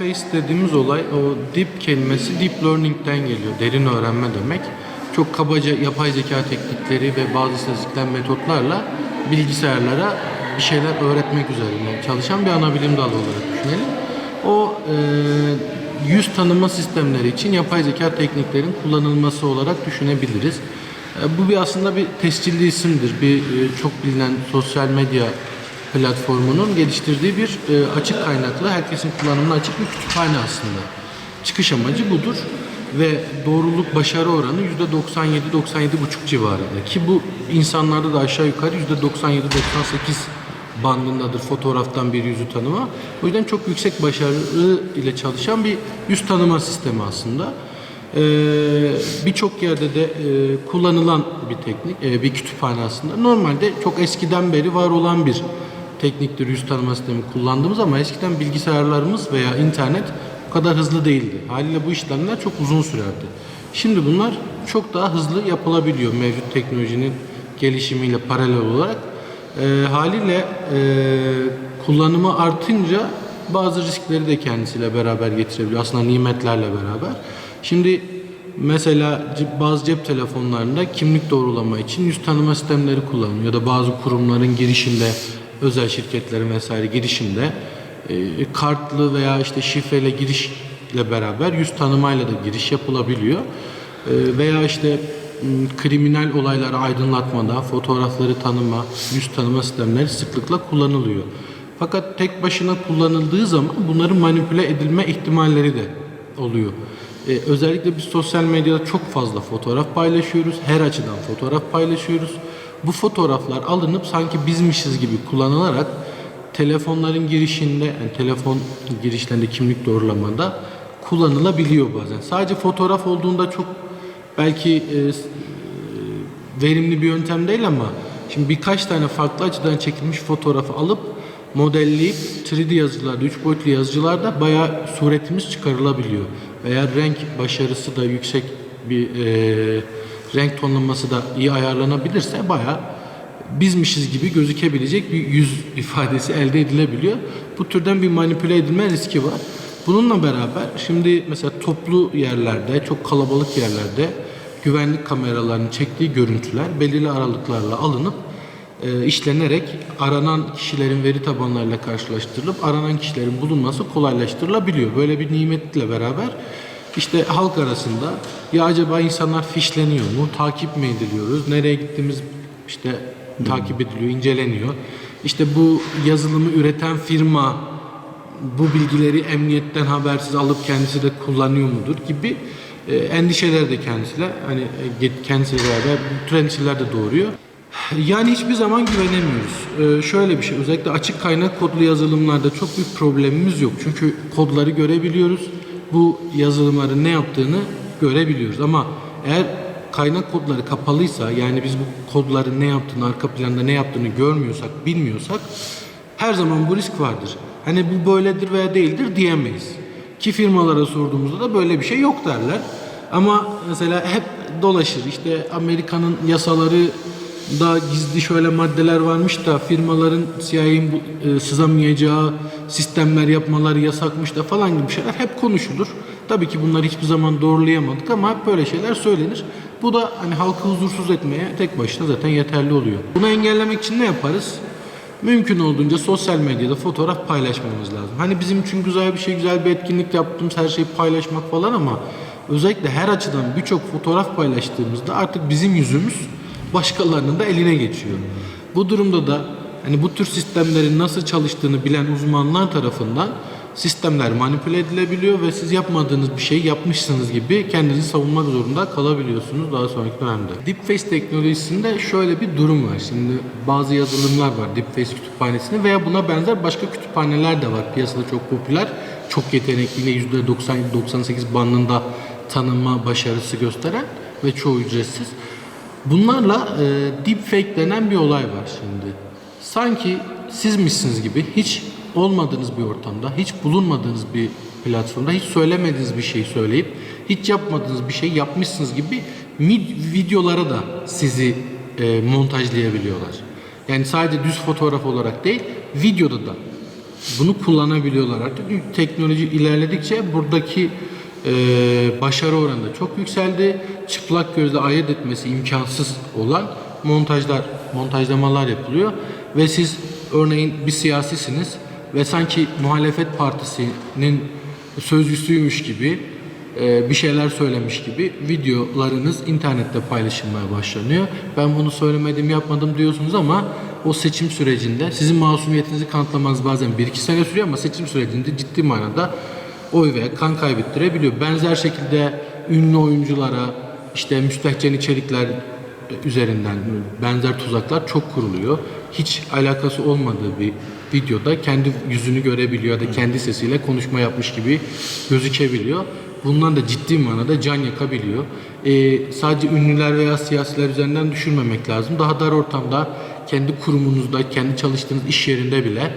Deepface dediğimiz olay o deep kelimesi deep learning'den geliyor. Derin öğrenme demek. Çok kabaca yapay zeka teknikleri ve bazı istatistiksel metotlarla bilgisayarlara bir şeyler öğretmek üzerine çalışan bir ana bilim dalı olarak düşünelim. O e, yüz tanıma sistemleri için yapay zeka tekniklerin kullanılması olarak düşünebiliriz. E, bu bir aslında bir tescilli isimdir. Bir e, çok bilinen sosyal medya platformunun geliştirdiği bir e, açık kaynaklı, herkesin kullanımına açık bir kütüphane aslında. Çıkış amacı budur ve doğruluk başarı oranı %97-97,5 civarında ki bu insanlarda da aşağı yukarı %97-98 bandındadır fotoğraftan bir yüzü tanıma. O yüzden çok yüksek başarı ile çalışan bir yüz tanıma sistemi aslında. Ee, Birçok yerde de e, kullanılan bir teknik, e, bir kütüphane aslında. Normalde çok eskiden beri var olan bir tekniktir yüz tanıma sistemi kullandığımız ama eskiden bilgisayarlarımız veya internet bu kadar hızlı değildi. Haliyle bu işlemler çok uzun sürerdi. Şimdi bunlar çok daha hızlı yapılabiliyor mevcut teknolojinin gelişimiyle paralel olarak. E, haliyle e, kullanımı artınca bazı riskleri de kendisiyle beraber getirebiliyor. Aslında nimetlerle beraber. Şimdi mesela bazı cep telefonlarında kimlik doğrulama için yüz tanıma sistemleri kullanılıyor. Ya da bazı kurumların girişinde, özel şirketlerin vesaire girişinde e, kartlı veya işte şifreyle girişle beraber yüz tanımayla da giriş yapılabiliyor. E, veya işte kriminal olayları aydınlatmada fotoğrafları tanıma, yüz tanıma sistemleri sıklıkla kullanılıyor. Fakat tek başına kullanıldığı zaman bunların manipüle edilme ihtimalleri de oluyor. Ee, özellikle biz sosyal medyada çok fazla fotoğraf paylaşıyoruz. Her açıdan fotoğraf paylaşıyoruz. Bu fotoğraflar alınıp sanki bizmişiz gibi kullanılarak telefonların girişinde, yani telefon girişlerinde kimlik doğrulamada kullanılabiliyor bazen. Sadece fotoğraf olduğunda çok belki e, e, verimli bir yöntem değil ama şimdi birkaç tane farklı açıdan çekilmiş fotoğrafı alıp modelleyip 3D yazıcılarda, 3 boyutlu yazıcılarda bayağı suretimiz çıkarılabiliyor. Veya renk başarısı da yüksek bir e, renk tonlaması da iyi ayarlanabilirse bayağı bizmişiz gibi gözükebilecek bir yüz ifadesi elde edilebiliyor. Bu türden bir manipüle edilme riski var. Bununla beraber şimdi mesela toplu yerlerde, çok kalabalık yerlerde güvenlik kameralarının çektiği görüntüler belirli aralıklarla alınıp e, işlenerek aranan kişilerin veri tabanlarıyla karşılaştırılıp aranan kişilerin bulunması kolaylaştırılabiliyor. Böyle bir nimetle beraber işte halk arasında ya acaba insanlar fişleniyor mu, takip mi ediliyoruz, nereye gittiğimiz işte takip ediliyor, inceleniyor. İşte bu yazılımı üreten firma bu bilgileri emniyetten habersiz alıp kendisi de kullanıyor mudur gibi e, endişeler de kendisiyle hani e, kendisiyle beraber bu tür endişeler de doğuruyor. Yani hiçbir zaman güvenemiyoruz. Ee, şöyle bir şey, özellikle açık kaynak kodlu yazılımlarda çok büyük problemimiz yok. Çünkü kodları görebiliyoruz. Bu yazılımların ne yaptığını görebiliyoruz. Ama eğer kaynak kodları kapalıysa, yani biz bu kodların ne yaptığını, arka planda ne yaptığını görmüyorsak, bilmiyorsak her zaman bu risk vardır. Hani bu böyledir veya değildir diyemeyiz. Ki firmalara sorduğumuzda da böyle bir şey yok derler. Ama mesela hep dolaşır. İşte Amerika'nın yasaları da gizli şöyle maddeler varmış da firmaların CIA'nin e, sızamayacağı sistemler yapmaları yasakmış da falan gibi şeyler hep konuşulur. Tabii ki bunları hiçbir zaman doğrulayamadık ama hep böyle şeyler söylenir. Bu da hani halkı huzursuz etmeye tek başına zaten yeterli oluyor. Bunu engellemek için ne yaparız? Mümkün olduğunca sosyal medyada fotoğraf paylaşmamız lazım. Hani bizim için güzel bir şey, güzel bir etkinlik yaptığımız her şeyi paylaşmak falan ama özellikle her açıdan birçok fotoğraf paylaştığımızda artık bizim yüzümüz başkalarının da eline geçiyor. Bu durumda da hani bu tür sistemlerin nasıl çalıştığını bilen uzmanlar tarafından sistemler manipüle edilebiliyor ve siz yapmadığınız bir şey yapmışsınız gibi kendinizi savunmak zorunda kalabiliyorsunuz daha sonraki dönemde. Deepface teknolojisinde şöyle bir durum var. Şimdi bazı yazılımlar var Deepface kütüphanesinde veya buna benzer başka kütüphaneler de var. Piyasada çok popüler, çok yetenekli yine %97-98 bandında tanınma başarısı gösteren ve çoğu ücretsiz. Bunlarla e, deepfake denen bir olay var şimdi. Sanki sizmişsiniz gibi hiç olmadığınız bir ortamda, hiç bulunmadığınız bir platformda, hiç söylemediğiniz bir şey söyleyip, hiç yapmadığınız bir şey yapmışsınız gibi videolara da sizi e, montajlayabiliyorlar. Yani sadece düz fotoğraf olarak değil, videoda da bunu kullanabiliyorlar artık. Teknoloji ilerledikçe buradaki e, başarı oranı da çok yükseldi. Çıplak gözle ayırt etmesi imkansız olan montajlar, montajlamalar yapılıyor ve siz örneğin bir siyasisiniz ve sanki muhalefet partisinin sözcüsüymüş gibi e, bir şeyler söylemiş gibi videolarınız internette paylaşılmaya başlanıyor. Ben bunu söylemedim yapmadım diyorsunuz ama o seçim sürecinde sizin masumiyetinizi kanıtlamanız bazen 1-2 sene sürüyor ama seçim sürecinde ciddi manada oy veya kan kaybettirebiliyor. Benzer şekilde ünlü oyunculara işte müstehcen içerikler üzerinden benzer tuzaklar çok kuruluyor. Hiç alakası olmadığı bir videoda kendi yüzünü görebiliyor ya da kendi sesiyle konuşma yapmış gibi gözükebiliyor. Bundan da ciddi manada can yakabiliyor. Ee, sadece ünlüler veya siyasiler üzerinden düşürmemek lazım. Daha dar ortamda kendi kurumunuzda, kendi çalıştığınız iş yerinde bile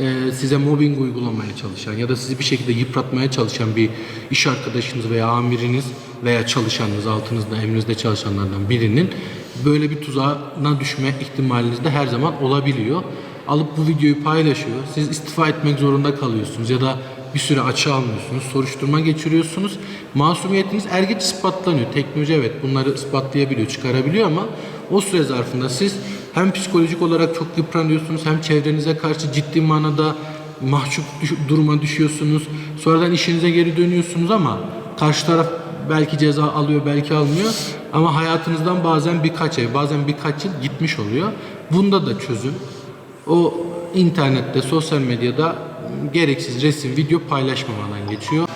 e, size mobbing uygulamaya çalışan ya da sizi bir şekilde yıpratmaya çalışan bir iş arkadaşınız veya amiriniz veya çalışanınız, altınızda, emrinizde çalışanlardan birinin böyle bir tuzağına düşme ihtimaliniz de her zaman olabiliyor. Alıp bu videoyu paylaşıyor. Siz istifa etmek zorunda kalıyorsunuz ya da bir süre açığa almıyorsunuz, soruşturma geçiriyorsunuz. Masumiyetiniz er geç ispatlanıyor. Teknoloji evet bunları ispatlayabiliyor, çıkarabiliyor ama o süre zarfında siz hem psikolojik olarak çok yıpranıyorsunuz hem çevrenize karşı ciddi manada mahcup düş- duruma düşüyorsunuz. Sonradan işinize geri dönüyorsunuz ama karşı taraf belki ceza alıyor belki almıyor ama hayatınızdan bazen birkaç ay bazen birkaç yıl gitmiş oluyor. Bunda da çözüm o internette sosyal medyada gereksiz resim video paylaşmamadan geçiyor.